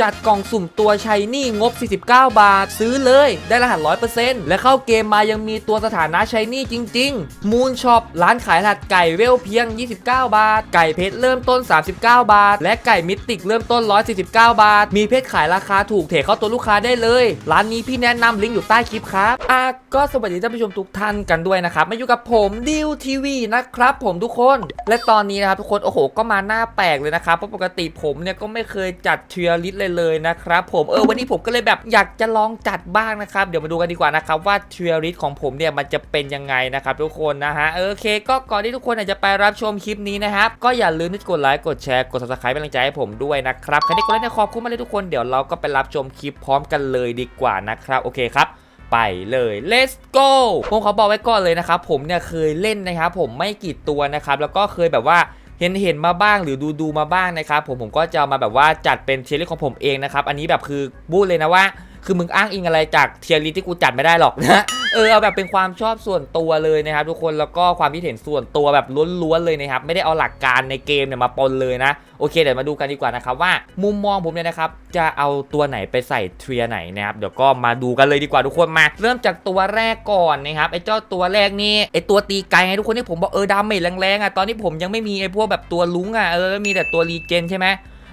จัดกล่องสุ่มตัวชัยนี่งบ 49 บาท ซื้อเลยได้รหัส 100%และเข้าเกมมายังมีตัวสถานะชัยนี่จริง ๆ มูนช็อปร้านขายรหัสไก่เวลเพียง 29 บาท ไก่เพชรเริ่มต้น 39 บาท และไก่มิติกเริ่มต้น 149 บาท มีเพชรขายราคาถูกเทเข้าตัวลูกค้าได้เลย ร้านนี้พี่แนะนำลิงก์อยู่ใต้คลิปครับอะก็สวัสดีท่านผู้ชมทุกท่านกันด้วยนะครับมาอยู่กับผมดิวทีวีนะครับผมทุกคนและตอนนี้นะครับทุกคนโอ้โหก็มาหน้าแปลกเลยนะครับเพราะปกติผมเนี่ยก็ไม่เคยจัดเทียร์ลิสเลยเลยนะครับผมเออวันนี้ผมก็เลยแบบอยากจะลองจัดบ้างนะครับ เดี๋ยวมาดูกันดีกว่านะครับว่าเทร์ลิสต์ของผมเนี่ยมันจะเป็นยังไงนะครับทุกคนนะฮะโอเค ก็ก่อนที่ทุกคนอาจจะไปรับชมคลิปนี้นะครับก็อย่าลืมที่กดไลค์กดแชร์กด subscribe เป็นกำลังใจให้ผมด้วยนะครับใครที่กดไลค์เนี่ยขอบคุณมากเลยทุกคนเดี๋ยวเราก็ไปรับชมคลิปพร้อมกันเลยดีกว่านะครับโอเคครับไปเลย let's go ผมขอบอกไว้ก่อนเลยนะครับผมเนี่ยเคยเล่นนะครับผมไม่กี่ตัวนะครับแล้วก็เคยแบบว่า เห็นเห็นมาบ้างหรือดูดูมาบ้างนะครับผมผมก็จะมาแบบว่าจัดเป็นเทียร์ลิสของผมเองนะครับอันนี้แบบคือบูดเลยนะว่า คือมึงอ้างอิงอะไรจากเทียร์ลิสที่กูจัดไม่ได้หรอกนะ เออเอาแบบเป็นความชอบส่วนตัวเลยนะครับทุกคนแล้วก็ความคิดเห็นส่วนตัวแบบล้วนๆเลยนะครับไม่ได้เอาหลักการในเกมเนี่ยมาปนเลยนะโอเคเดี๋ยวมาดูกันดีกว่านะครับว่ามุมมองผมเนี่ยนะครับจะเอาตัวไหนไปใส่เทียไหนนะครับเดี๋ยวก็มาดูกันเลยดีกว่าทุกคนมา เริ่มจากตัวแรกก่อนนะครับไอ้เจ้าตัวแรกนี่ไอ้ตัวตีไกลไงทุกคนที่ผมบอกเออดาเมจแรงๆอะตอนนี้ผมยังไม่มีไอ้พวกแบบตัวลุงอะเออมีแต่ตัวรีเจนใช่ไหม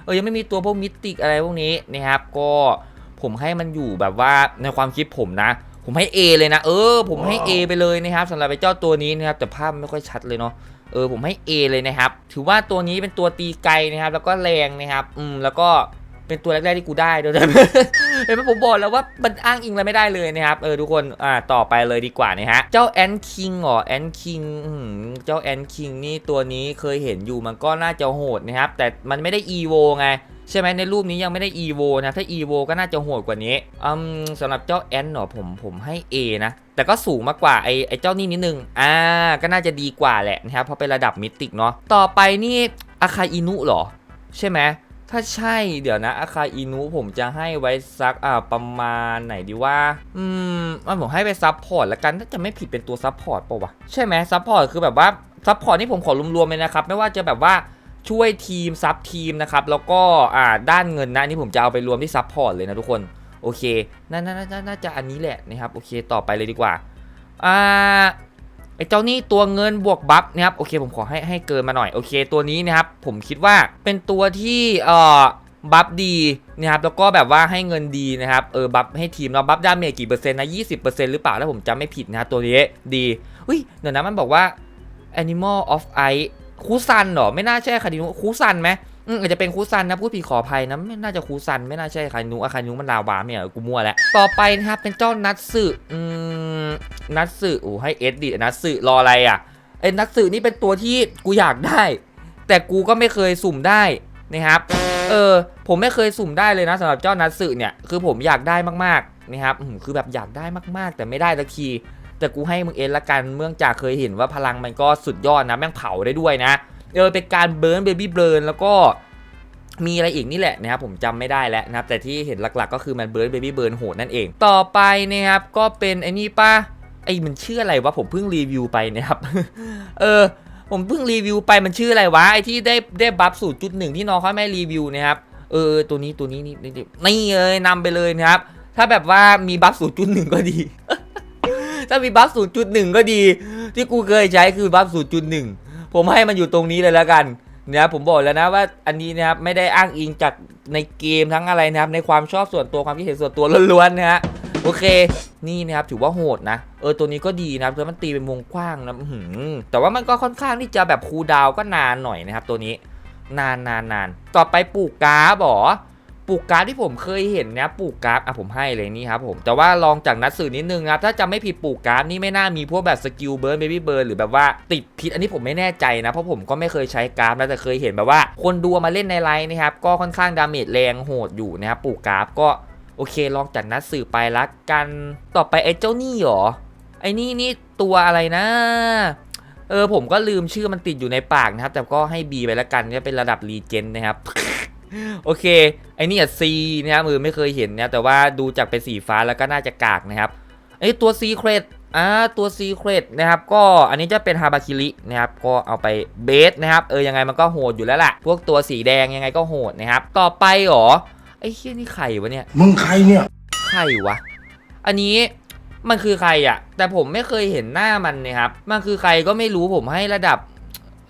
เออยังไม่มีตัวพวกมิติกอะไรพวกนี้นะครับก็ผมให้มันอยู่แบบว่าในความคิดผมนะ ผมให้ A เลยนะ เออ ผมให้ A ไปเลยนะครับสำหรับไอ้เจ้าตัวนี้นะครับ แต่ภาพไม่ค่อยชัดเลยเนาะเออผมให้ A เลยนะครับ ถือว่าตัวนี้เป็นตัวตีไกลนะครับ แล้วก็แรงนะครับอืมแล้วก็เป็นตัวแรกๆที่กูได้ด้วยเห็นไหมผมบอกแล้วว่ามันอ้างอิงอะไรไม่ได้เลยนะครับ เออทุกคนอ่าต่อไปเลยดีกว่านะฮะ เจ้าแอนคิงเหรอแอนคิงเจ้าแอนคิงนี่ตัวนี้เคยเห็นอยู่มันก็น่าจะโหดนะครับ แต่มันไม่ได้ EVO ไง ใช่ไหมในรูปนี้ยังไม่ได้ EVO นะ ถ้า EVO ก็น่าจะโหดกว่านี้อืมสำหรับเจ้าแอนเหรอผมผมให้ A นะ แต่ก็สูงมากกว่าไอไอเจ้านี่นิดนึง อ่า ก็น่าจะดีกว่าแหละนะครับเพราะเป็นระดับมิติกเนาะต่อไปนี่อาคาอินุเหรอ ใช่ไหมถ้าใช่เดี๋ยวนะอาคาอินุผมจะให้ไว้สักอ่าประมาณไหนดีว่า อืมว่าผมให้ไปซับพอร์ตละกันถ้าจะไม่ผิดเป็นตัวซับพอร์ตปะวะใช่ไหมซับพอร์ตคือแบบว่าซับพอร์ตนี่ผมขอรวมๆเลยนะครับ ไม่ว่าจะแบบว่า ช่วยทีมซับทีมนะครับ แล้วก็อ่าด้านเงินนะนี่ผมจะเอาไปรวมที่ซับพอร์ตเลยนะทุกคน โอเคน่าน่าน่าน่าจะอันนี้แหละนะครับ โอเคต่อไปเลยดีกว่า อ่าไอเจ้านี่ตัวเงินบวกบัฟนะครับ โอเคผมขอให้ให้เกินมาหน่อย โอเค ตัวนี้นะครับ ผมคิดว่าเป็นตัวที่เอ่อบัฟดีนะครับแล้วก็แบบว่าให้เงินดีนะครับเออบัฟให้ทีมเราบัฟดาเมจกี่เปอร์เซ็นต์นะยี่สิบเปอร์เซ็นต์หรือเปล่าถ้าผมจำไม่ผิดนะตัวนี้ดีอุ้ยเดี๋ยวนะมันบอกว่า Animal of Ice คูซันเหรอ ไม่น่าใช่คาดินุคูซันไหมอืมอาจจะเป็นคูซันนะพูดผิดขออภัยนะไม่น่าจะคูซันไม่น่าใช่คาดินุอะคาดินุมันลาวาไม่เหรอกูมั่วแล้วต่อไปนะครับเป็นเจ้านัตสึอืมนัตสึโอ้ให้เอสดินัตสึรออะไรอะไอ้นัตสึนี่เป็นตัวที่กูอยากได้ แต่กูก็ไม่เคยสุ่มได้นะครับเออผมไม่เคยสุ่มได้เลยนะสำหรับเจ้านัตสึเนี่ยคือผมอยากได้มากๆนะครับอืมคือแบบอยากได้มากๆ แต่ไม่ได้สักที แต่กูให้มึงเอ็นละกันเมื่องจากเคยเห็นว่าพลังมันก็สุดยอดนะแม่งเผาได้ด้วยนะเออเป็นการเบิร์นเบบี้เบิร์นแล้วก็มีอะไรอีกนี่แหละนะครับผมจำไม่ได้แล้วนะครับแต่ที่เห็นหลักๆ ก็คือมันเบิร์นเบบี้เบิร์นโหดนั่นเอง ต่อไปนะครับก็เป็นไอ้นี่ป้าไอ้มันชื่ออะไรวะผมเพิ่งรีวิวไปนะครับเออผมเพิ่งรีวิวไปมันชื่ออะไรวะไอ้ที่ได้ได้บัฟสูตรจุดหนึ่งที่น้องเขาไม่รีวิวนะครับเออตัวนี้ตัวนี้นี่นี่นี่เลยนำไปเลยนะครับถ้าแบบว่ามีบัฟสูตรจุดหนึ่งก็ดี ถ้ามีบัฟ 0.1 ก็ดี ที่กูเคยใช้คือบัฟ 0.1 ผมให้มันอยู่ตรงนี้เลยแล้วกันนะครับผมบอกแล้วนะว่าอันนี้นะครับไม่ได้อ้างอิงจากในเกมทั้งอะไรนะครับ ในความชอบส่วนตัวความคิดเห็นส่วนตัวล้วนๆนะฮะโอเค นี่นะครับถือว่าโหดนะ เออตัวนี้ก็ดีนะครับเพราะมันตีเป็นวงกว้างนะแต่ว่ามันก็ค่อนข้างที่จะแบบคูดาวก็นานหน่อยนะครับ ตัวนี้ นานนานนานต่อไปปลูกกาบอ ปลูกการ์ดที่ผมเคยเห็นนะปลูกการ์ดอะผมให้เลยนี่ครับผมแต่ว่าลองจากนัดสื่อนิดนึงครับถ้าจำไม่ผิดปลูกการ์ดนี่ไม่น่ามีพวกแบบสกิลเบิร์นเบบี้เบิร์นหรือแบบว่าติดพิษอันนี้ผมไม่แน่ใจนะ เพราะผมก็ไม่เคยใช้การ์ดนะแต่เคยเห็นแบบว่า คนดูมาเล่นในไลน์นะครับก็ค่อนข้างดาเมจแรงโหดอยู่นะครับปลูกการ์ดก็โอเค ลองจากนัดสื่อไปละกันต่อไปไอ้เจ้านี่หรอไอ้นี่นี่ตัวอะไรนะเออผมก็ลืมชื่อมันติดอยู่ในปากนะครับ แต่ก็ให้ B ไปละกันเนี่ยเป็นระดับรีเจนนะครับ โอเค ไอ้นี่อะ C นะครับมือไม่เคยเห็นนะแต่ว่าดูจากเป็นสีฟ้าแล้วก็น่าจะกากนะครับไอ้ตัว Secret อ่าตัว Secret นะครับ ก็อันนี้จะเป็นฮาบาคิรินะครับ ก็เอาไปเบสนะครับ เออยังไงมันก็โหดอยู่แล้วล่ะ พวกตัวสีแดงยังไงก็โหดนะครับ ต่อไปหรอ ไอ้เฮียนี่ใครวะเนี่ย มึงใครเนี่ย ใครวะ อันนี้มันคือใครอะแต่ผมไม่เคยเห็นหน้ามันเนะครับ มันคือใครก็ไม่รู้ผมให้ระดับ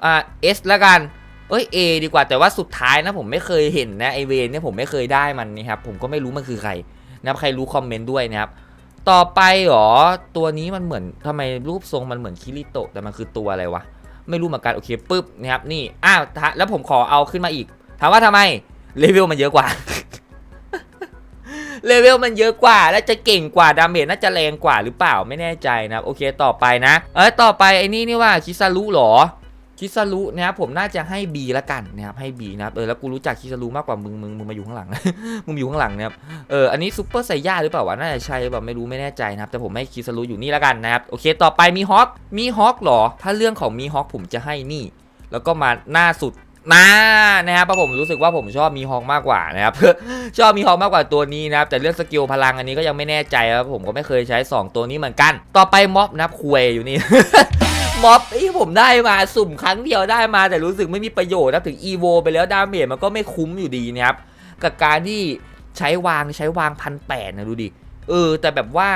อ่า S ละกันเอ้ย A ดีกว่าแต่ว่าสุดท้ายนะผมไม่เคยเห็นนะไอเวนเนี่ยผมไม่เคยได้มันนี่ครับผมก็ไม่รู้มันคือใครนะครับใครรู้คอมเมนต์ด้วยนะครับต่อไปหรอตัวนี้มันเหมือนทำไมรูปทรงมันเหมือนคิริโตะแต่มันคือตัวอะไรวะไม่รู้เหมือนกันโอเคปุ๊บนะครับนี่อ้าวแล้วผมขอเอาขึ้นมาอีกถามว่าทำไมเลเวลมันเยอะกว่าเลเวลมันเยอะกว่า แล้วจะเก่งกว่าดาเมจน่าจะแรงกว่าหรือเปล่าไม่แน่ใจนะครับโอเคต่อไปนะ เออต่อไปไอ้นี่นี่ว่าคิซารุหรอ คิซารุนะครับผมน่าจะให้ B ละกันนะครับให้ B นะครับเออแล้วกูรู้จักคิซารุมากกว่ามึงมึงมึงมาอยู่ข้างหลัง มึงอยู่ข้างหลังนะครับเอออันนี้ซูเปอร์ไซย่าหรือเปล่าวะน่าจะใช่แบบไม่รู้ไม่แน่ใจนะครับแต่ผมให้คิซารุอยู่นี่ละกันนะครับโอเคต่อไปมีฮอคมีฮอคหรอ ถ้าเรื่องของมีฮอคผมจะให้นี่ แล้วก็มาหน้าสุดมานะครับเพราะผมรู้สึกว่าผมชอบมีฮอคมากกว่านะครับชอบมีฮอคมากกว่าตัวนี้นะครับแต่เรื่องสกิลพลังอันนี้ก็ยังไม่แน่ใจครับผมก็ไม่เคยใช้ 2 ตัวนี้เหมือนกัน ต่อไปม็อบนะครับคุยอยู่นี่ ม็อบที่ผมได้มาสุ่มครั้งเดียวได้มาแต่รู้สึกไม่มีประโยชน์นะถึงอีโวไปแล้วดาเมจมันก็ไม่คุ้มอยู่ดีนะครับกับการที่ใช้วางใช้วางพันแปดนะดูดิเออ แต่แบบว่า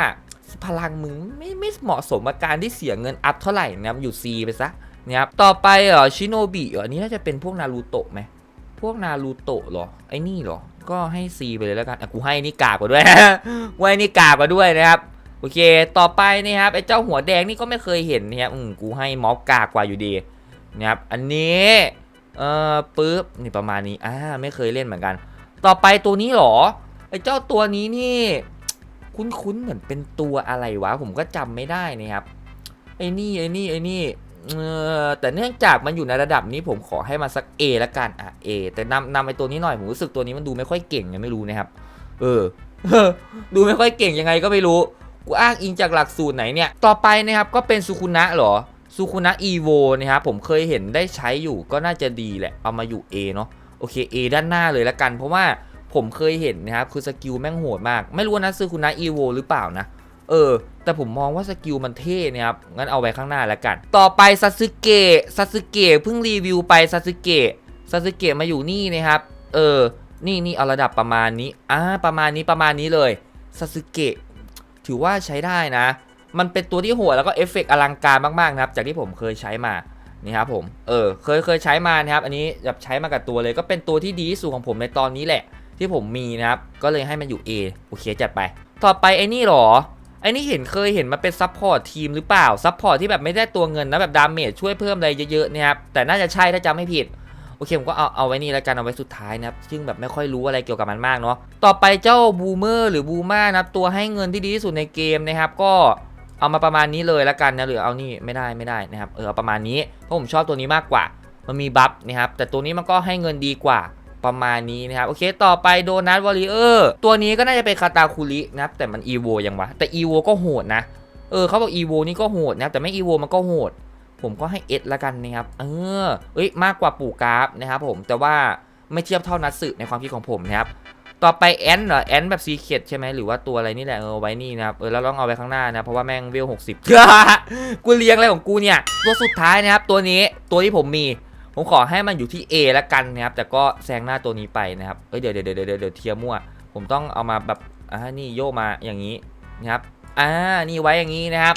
พลังมึงไม่ไม่เหมาะสมกับการที่เสียเงินอัพเท่าไหร่นะครับอยู่ C ไปซะนะครับต่อไปเหรอชิโนบิเออันนี้น่าจะเป็นพวกนารูโตะไหมพวกนารูโตะเหรอไอ้นี่เหรอก็ให้ C ไปเลยแล้วกันอะกูให้นี่กากกว่าด้วยกูให้นี่กากกว่าด้วยนะครับ โอเค ต่อไปนะครับไอ้เจ้าหัวแดงนี่ก็ไม่เคยเห็นนะครับอืมกูให้ม็อบกากกว่าอยู่ดีนะครับอันนี้เอ่อปึ๊บนี่ประมาณนี้อ่าไม่เคยเล่นเหมือนกัน ต่อไปตัวนี้หรอไอ้เจ้าตัวนี้นี่ คุ้นๆเหมือนเป็นตัวอะไรวะ ผมก็จำไม่ได้นะครับไอ้นี่ไอ้นี่ไอ้นี่เออแต่เนื่องจากมันอยู่ในระดับนี้ผมขอให้มาสัก A ละกันอะ A แต่นำนำไอ้ตัวนี้หน่อยผมรู้สึกตัวนี้มันดูไม่ค่อยเก่งไงไม่รู้นะครับ เออ ดูไม่ค่อยเก่งยังไงก็ไม่รู้ กูอ้างอิงจากหลักสูตรไหนเนี่ย ต่อไปนะครับก็เป็นซูคุนะเหรอซูคุนะอีโวนะครับผมเคยเห็นได้ใช้อยู่ก็น่าจะดีแหละ เอามาอยู่ A เนาะโอเค A ด้านหน้าเลยละกัน เพราะว่าผมเคยเห็นนะครับ คือสกิลแม่งโหดมาก ไม่รู้นะซูคุนะอีโวหรือเปล่านะ เออ แต่ผมมองว่าสกิลมันเท่นะครับ งั้นเอาไว้ข้างหน้าแล้วกัน ต่อไปซาสึเกะซาสึเกะเพิ่งรีวิวไปซาสึเกะซาสึเกะมาอยู่นี่นะครับ เออ นี่นี่เอาระดับประมาณนี้อ่าประมาณนี้ประมาณนี้เลยซาสึเกะ ถือว่าใช้ได้นะ มันเป็นตัวที่โหดแล้วก็เอฟเฟกต์อลังการมากๆนะครับ จากที่ผมเคยใช้มานี่ครับผมเออเคยเคยใช้มานะครับ อันนี้แบบใช้มากับตัวเลยก็เป็นตัวที่ดีที่สุดของผมในตอนนี้แหละ ที่ผมมีนะครับ ก็เลยให้มันอยู่ A โอเคจัดไป ต่อไปไอ้นี่หรอไอ้นี่เห็นเคยเห็นมาเป็นซัพพอร์ตทีมหรือเปล่าซัพพอร์ตที่แบบไม่ได้ตัวเงินนะแบบดาเมจช่วยเพิ่มอะไรเยอะๆเนี่ยครับแต่น่าจะใช่ถ้าจำไม่ผิด โอเคผมก็เอาเอาไว้นี่แล้วกันเอาไว้สุดท้ายนะครับซึ่งแบบไม่ค่อยรู้อะไรเกี่ยวกับมันมากเนาะต่อไปเจ้าบูมเมอร์หรือบูมานะครับตัวให้เงินที่ดีที่สุดในเกมนะครับก็เอามาประมาณนี้เลยแล้วกันนะหรือเอานี่ไม่ได้ไม่ได้นะครับเออเอาประมาณนี้เพราะผมชอบตัวนี้มากกว่า มันมีบัฟนะครับแต่ตัวนี้มันก็ให้เงินดีกว่าประมาณนี้นะครับโอเคต่อไปโดนัทวอลเลอร์ตัวนี้ก็น่าจะเป็นคาตาคุรินะครับแต่มันอีโวยังวะแต่อีโวก็โหดนะเออเขาบอกอีโวนี่ก็โหดนะแต่ไม่อีโวมันก็โหด ผมก็ให้เอสละกันนะครับ เออ เอ้ย มากกว่าปู่กราฟนะครับผม แต่ว่าไม่เทียบเท่านัดสึในความคิดของผมนะครับ ต่อไปแอนเหรอ แอนแบบซีเคดใช่ไหมหรือว่าตัวอะไรนี่แหละเออไว้นี่นะครับ เออแล้วต้องเอาไว้ข้างหน้านะ เพราะว่าแม่งเวลหกสิบกูเลี้ยงอะไรของกูเนี่ย ตัวสุดท้ายนะครับ ตัวนี้ ตัวที่ผมมี ผมขอให้มันอยู่ที่ A ละกันนะครับ แต่ก็แซงหน้าตัวนี้ไปนะครับ เอ้ย เดี๋ยวเดี๋ยวเดี๋ยวเดี๋ยวเดี๋ยวเทียมั่ว ผมต้องเอามาแบบ อ่า นี่โยมาอย่างนี้นะครับ อ่า นี่ไว้อย่างนี้นะครับ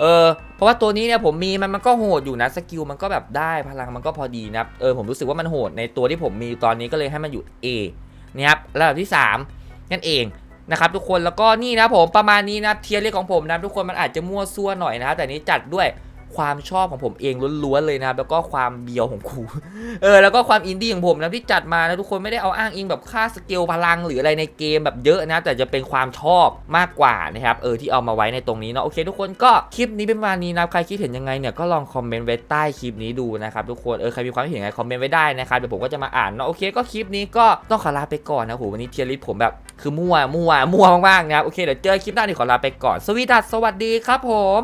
เออเพราะว่าตัวนี้เนี่ยผมมีมันมันก็โหดอยู่นะสกิลมันก็แบบได้พลังมันก็พอดีนะเออผมรู้สึกว่ามันโหดในตัวที่ผมมีตอนนี้ก็เลยให้มันอยู่ A นะครับระดับที่ 3 นั่นเองนะครับทุกคนแล้วก็นี่นะผมประมาณนี้นะเทียร์เลขของผมนะทุกคนมันอาจจะมั่วซั่วหน่อยนะครับแต่นี้จัดด้วย ความชอบของผมเองล้วนๆเลยนะครับแล้วก็ความเบียวของครูเออแล้วก็ความอินดี้ของผมนะที่จัดมานะทุกคนไม่ได้เอาอ้างอิงแบบค่าสเกลพลังหรืออะไรในเกมแบบเยอะนะ แต่จะเป็นความชอบมากกว่านะครับเออที่เอามาไว้ในตรงนี้เนาะโอเค ทุกคนก็คลิปนี้เป็นประมาณนี้นะใครคิดเห็นยังไงเนี่ยก็ลองคอมเมนต์ไว้ใต้คลิปนี้ดูนะครับทุกคนเออใครมีความคิดเห็นยังไงคอมเมนต์ไว้ได้นะครับเดี๋ยวผมก็จะมาอ่านเนาะโอเคก็คลิปนี้ก็ต้องขอลาไปก่อนนะโหวันนี้เทียร์ลิสผมแบบคือมั่วมั่วมั่วมากๆนะครับโอเคเดี๋ยวเจอคลิปหน้าที่ขอลาไปก่อนสวีดัสสวัสดีครับผม